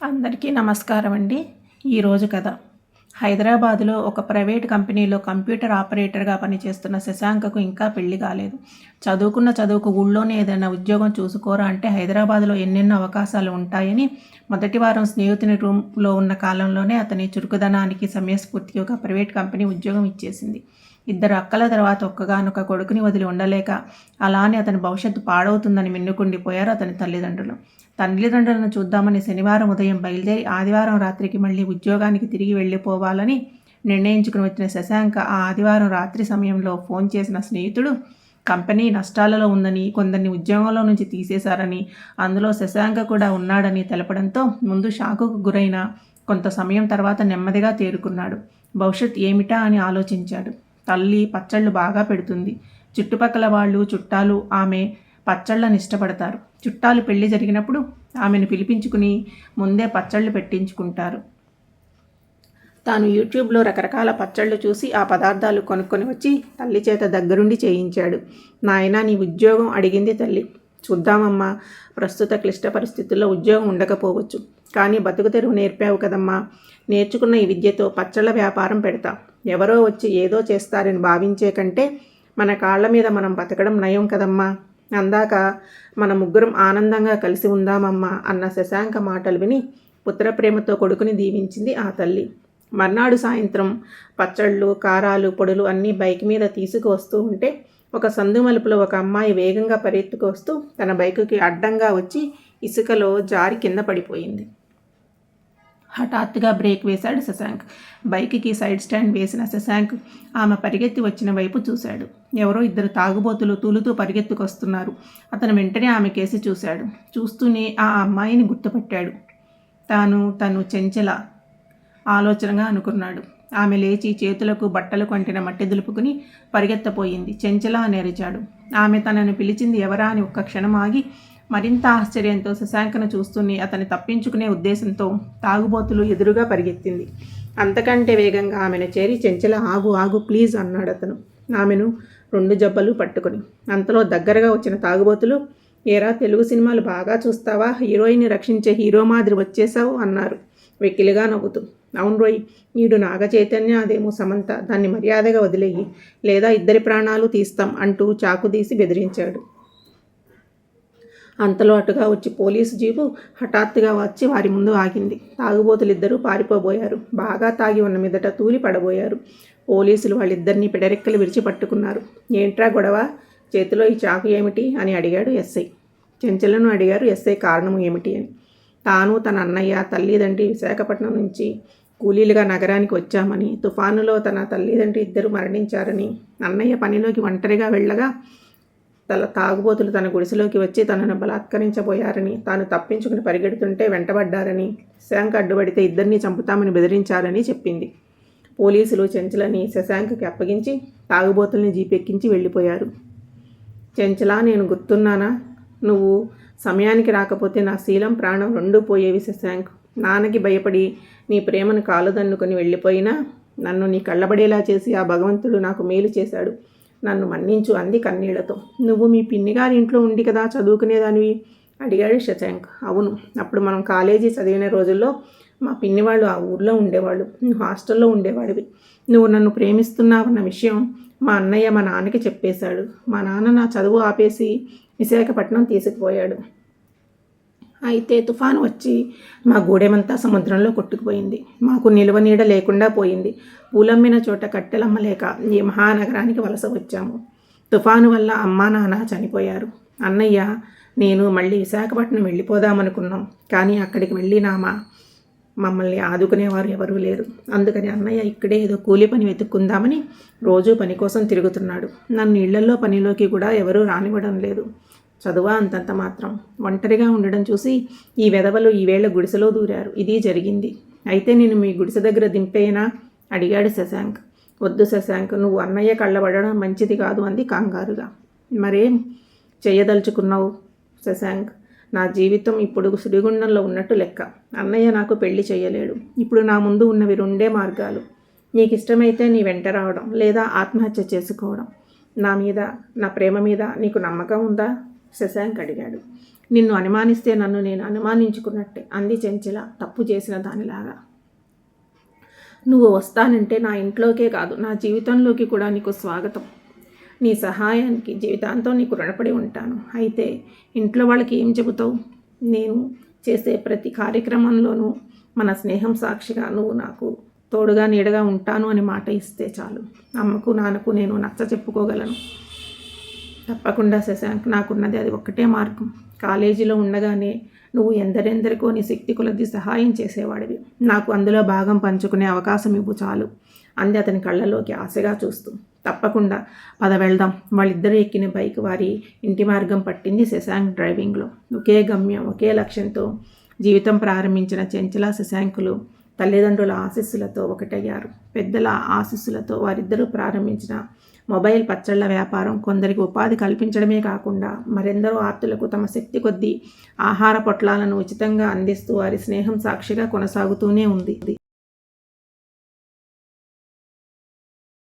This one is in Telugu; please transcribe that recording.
అందరికీ నమస్కారం అండి. ఈరోజు కథ. హైదరాబాదులో ఒక ప్రైవేట్ కంపెనీలో కంప్యూటర్ ఆపరేటర్గా పనిచేస్తున్న శశాంకకు ఇంకా పెళ్ళి కాలేదు. చదువుకున్న చదువుకు ఊళ్ళోనే ఏదైనా ఉద్యోగం చూసుకోరా అంటే హైదరాబాద్లో ఎన్నెన్నో అవకాశాలు ఉంటాయని మొదటి వారం స్నేహితుని రూమ్లో ఉన్న కాలంలోనే అతని చురుకుదనానికి సమయస్ఫూర్తిగా ఒక ప్రైవేట్ కంపెనీ ఉద్యోగం ఇచ్చేసింది. ఇద్దరు అక్కల తర్వాత ఒక్కగానొక్క కొడుకుని వదిలి ఉండలేక అలానే అతని భవిష్యత్తు పాడవుతుందని మిన్నుకుండిపోయారు అతని తల్లిదండ్రులు. తల్లిదండ్రులను చూద్దామని శనివారం ఉదయం బయలుదేరి ఆదివారం రాత్రికి మళ్ళీ ఉద్యోగానికి తిరిగి వెళ్ళిపోవాలని నిర్ణయించుకుని వచ్చిన శశాంక ఆ ఆదివారం రాత్రి సమయంలో ఫోన్ చేసిన స్నేహితుడు కంపెనీ నష్టాలలో ఉందని కొందరిని ఉద్యోగంలో నుంచి తీసేశారని అందులో శశాంక కూడా ఉన్నాడని తెలపడంతో ముందు షాకుకు గురైన కొంత సమయం తర్వాత నెమ్మదిగా తేరుకున్నాడు. భవిష్యత్ ఏమిటా? అని ఆలోచించాడు. తల్లి పచ్చళ్ళు బాగా పెడుతుంది. చుట్టుపక్కల వాళ్ళు చుట్టాలు ఆమె పచ్చళ్ళని ఇష్టపడతారు. చుట్టాలు పెళ్ళి జరిగినప్పుడు ఆమెను పిలిపించుకుని ముందే పచ్చళ్ళు పెట్టించుకుంటారు. తాను యూట్యూబ్లో రకరకాల పచ్చళ్ళు చూసి ఆ పదార్థాలు కొనుక్కొని వచ్చి తల్లి చేత దగ్గరుండి చేయించాడు. నాయన నీ ఉద్యోగం అడిగింది తల్లి. చూద్దామమ్మా. ప్రస్తుత క్లిష్ట పరిస్థితుల్లో ఉద్యోగం ఉండకపోవచ్చు. కానీ బతుకు తెరువు నేర్పావు కదమ్మా. నేర్చుకున్న ఈ విద్యతో పచ్చళ్ళ వ్యాపారం పెడతా. ఎవరో వచ్చి ఏదో చేస్తారని భావించే కంటే మన కాళ్ళ మీద మనం బతకడం నయం కదమ్మా. అందాక మన ముగ్గురం ఆనందంగా కలిసి ఉందామమ్మా అన్న శశాంక మాటలు విని పుత్రప్రేమతో కొడుకుని దీవించింది ఆ తల్లి. మర్నాడు సాయంత్రం పచ్చళ్ళు కారాలు పొడులు అన్నీ బైక్ మీద తీసుకువస్తూ ఉంటే ఒక సందు మలుపులో ఒక అమ్మాయి వేగంగా పరిగెత్తుకు వస్తూ తన బైకుకి అడ్డంగా వచ్చి ఇసుకలో జారి కింద పడిపోయింది. హఠాత్తుగా బ్రేక్ వేశాడు శశాంక్. బైక్కి సైడ్ స్టాండ్ వేసిన శశాంక్ ఆమె పరిగెత్తి వచ్చిన వైపు చూశాడు. ఎవరో ఇద్దరు తాగుబోతులు తూలుతూ పరిగెత్తుకొస్తున్నారు. అతను వెంటనే ఆమె కేసి చూశాడు. చూస్తూనే ఆ అమ్మాయిని గుర్తుపట్టాడు. తాను తను చెంచల ఆలోచనగా అనుకున్నాడు. ఆమె లేచి చేతులకు బట్టలు కంటిన మట్టి దులుపుకుని పరిగెత్తపోయింది. చెంచల అని అరిచాడు ఆమె తనను పిలిచింది ఎవరా అని ఒక్క క్షణం ఆగి మరింత ఆశ్చర్యంతో శశాంకను చూస్తూనే అతన్ని తప్పించుకునే ఉద్దేశంతో తాగుబోతులు ఎదురుగా పరిగెత్తింది. అంతకంటే వేగంగా ఆమెను చేరి చెంచల ఆగు ఆగు ప్లీజ్ అన్నాడు అతను. ఆమెను రెండు జబ్బలు పట్టుకుని. అంతలో దగ్గరగా వచ్చిన తాగుబోతులు ఏరా తెలుగు సినిమాలు బాగా చూస్తావా? హీరోయిన్ని రక్షించే హీరో మాదిరి వచ్చేసావు అన్నారు. వెకిలిగా నవ్వుతూ అవును రోయ్ నీడు నాగ చైతన్య అదేమో సమంత దాన్ని మర్యాదగా వదిలేయి. లేదా ఇద్దరి ప్రాణాలు తీస్తాం అంటూ చాకు తీసి బెదిరించాడు. అంతలో అటుగా వచ్చి పోలీసు జీపు హఠాత్తుగా వచ్చి వారి ముందు ఆగింది. తాగుబోతులిద్దరూ పారిపోబోయారు. బాగా తాగి ఉన్న మీదట తూలి పడబోయారు. పోలీసులు వాళ్ళిద్దరినీ పిడరెక్కలు విరిచి పట్టుకున్నారు. ఏంట్రా గొడవ? చేతిలో ఈ చాకు ఏమిటి? అని అడిగాడు ఎస్ఐ. చెంచలను అడిగారు. ఎస్ఐ కారణం ఏమిటి? అని. తాను తన అన్నయ్య తల్లిదండ్రి విశాఖపట్నం నుంచి కూలీలుగా నగరానికి వచ్చామని తుఫానులో తన తల్లిదండ్రి ఇద్దరు మరణించారని అన్నయ్య పనిలోకి ఒంటరిగా వెళ్ళగా తల తాగుబోతులు తన గుడిసెలోకి వచ్చి తనను బలాత్కరించబోయారని తాను తప్పించుకుని పరిగెడుతుంటే వెంటబడ్డారని శశాంక్ అడ్డుపడితే ఇద్దరిని చంపుతామని బెదిరించారని చెప్పింది. పోలీసులు చెంచలని శశాంక్కి అప్పగించి తాగుబోతుల్ని జీపెక్కించి వెళ్ళిపోయారు. చెంచలా నేను గుర్తున్నానా? నువ్వు సమయానికి రాకపోతే నా శీలం ప్రాణం రెండూ పోయేవి శశాంక్. నాన్నకి భయపడి నీ ప్రేమను కాలుదన్నుకొని వెళ్ళిపోయినా నన్ను నీ కళ్ళబడేలా చేసి ఆ భగవంతుడు నాకు మేలు చేశాడు. నన్ను మన్నించు అంది కన్నీళ్ళతో. నువ్వు మీ పిన్నిగారి ఇంట్లో ఉండి కదా చదువుకునేదానివి? అడిగాడు శశాంక్ అవును. అప్పుడు మనం కాలేజీ చదివిన రోజుల్లో మా పిన్ని వాళ్ళు ఆ ఊర్లో ఉండేవాళ్ళు. నువ్వు హాస్టల్లో ఉండేవాడివి. నువ్వు నన్ను ప్రేమిస్తున్నావన్న విషయం మా అన్నయ్య మా నాన్నకి చెప్పేశాడు. మా నాన్న నా చదువు ఆపేసి విశాఖపట్నం తీసుకుపోయాడు. అయితే తుఫాను వచ్చి మా గూడెమంతా సముద్రంలో కొట్టుకుపోయింది. మాకు నిలువ నీడ లేకుండా పోయింది. పూలమ్మిన చోట కట్టెలమ్మలేక ఈ మహానగరానికి వలస వచ్చాము. తుఫాను వల్ల అమ్మా నాన్న చనిపోయారు. అన్నయ్య నేను మళ్ళీ విశాఖపట్నం వెళ్ళిపోదామనుకున్నాం. కానీ అక్కడికి వెళ్ళినామా మమ్మల్ని ఆదుకునేవారు ఎవరూ లేరు. అందుకని అన్నయ్య ఇక్కడే ఏదో కూలి పని వెతుక్కుందామని రోజూ పని కోసం తిరుగుతున్నాడు. నన్ను ఇళ్ళలో పనిలోకి కూడా ఎవరూ రానివ్వడం లేదు. చదువా అంతంత మాత్రం. ఒంటరిగా ఉండడం చూసి ఈ వెధవలు ఈవేళ గుడిసెలో దూరారు. ఇది జరిగింది. అయితే నేను మీ గుడిసె దగ్గర దింపేనా? అడిగాడు శశాంక్. వద్దు శశాంక్ నువ్వు అన్నయ్య కళ్ళబడడం మంచిది కాదు అంది కంగారుగా. మరేం చేయదలుచుకున్నావు శశాంక్? నా జీవితం ఇప్పుడు సుడిగుండంలో ఉన్నట్టు లెక్క. అన్నయ్య నాకు పెళ్ళి చేయలేడు ఇప్పుడు నా ముందు ఉన్నవి రెండే మార్గాలు. నీకు ఇష్టమైతే నీ వెంట రావడం లేదా ఆత్మహత్య చేసుకోవడం. నా మీద నా ప్రేమ మీద నీకు నమ్మకం ఉందా? శశాంక్ అడిగాడు. నిన్ను అనుమానిస్తే నన్ను నేను అనుమానించుకున్నట్టే అంది చెంచల తప్పు చేసిన దానిలాగా. నువ్వు వస్తానంటే నా ఇంట్లోకే కాదు నా జీవితంలోకి కూడా నీకు స్వాగతం. నీ సహాయానికి జీవితాంతం నీకు రుణపడి ఉంటాను. అయితే ఇంట్లో వాళ్ళకి ఏం చెబుతావు? నేను చేసే ప్రతి కార్యక్రమంలోనూ మన స్నేహం సాక్షిగా నువ్వు నాకు తోడుగా నీడగా ఉంటాను అని మాట ఇస్తే చాలు. అమ్మకు నాన్నకు నేను నచ్చ చెప్పుకోగలను. తప్పకుండా శశాంక్ నాకున్నది అది ఒక్కటే మార్గం. కాలేజీలో ఉండగానే నువ్వు ఎందరెందరికో నీ శక్తి కొలది సహాయం చేసేవాడివి. నాకు అందులో భాగం పంచుకునే అవకాశం ఇవ్వు చాలు అంది అతని కళ్ళలోకి ఆశగా చూస్తూ. తప్పకుండా పద వెళ్దాం. వాళ్ళిద్దరూ ఎక్కిన బైక్ వారి ఇంటి మార్గం పట్టింది శశాంక్ డ్రైవింగ్లో. ఒకే గమ్యం ఒకే లక్ష్యంతో జీవితం ప్రారంభించిన చెంచల శశాంకులు తల్లిదండ్రుల ఆశీస్సులతో ఒకటయ్యారు. పెద్దల ఆశీస్సులతో వారిద్దరూ ప్రారంభించిన మొబైల్ పచ్చళ్ళ వ్యాపారం కొందరికి ఉపాధి కల్పించడమే కాకుండా మరెందరో ఆర్తులకు తమ శక్తి కొద్దీ ఆహార పొట్లాలను ఉచితంగా అందిస్తూ వారి స్నేహం సాక్షిగా కొనసాగుతూనే ఉంది.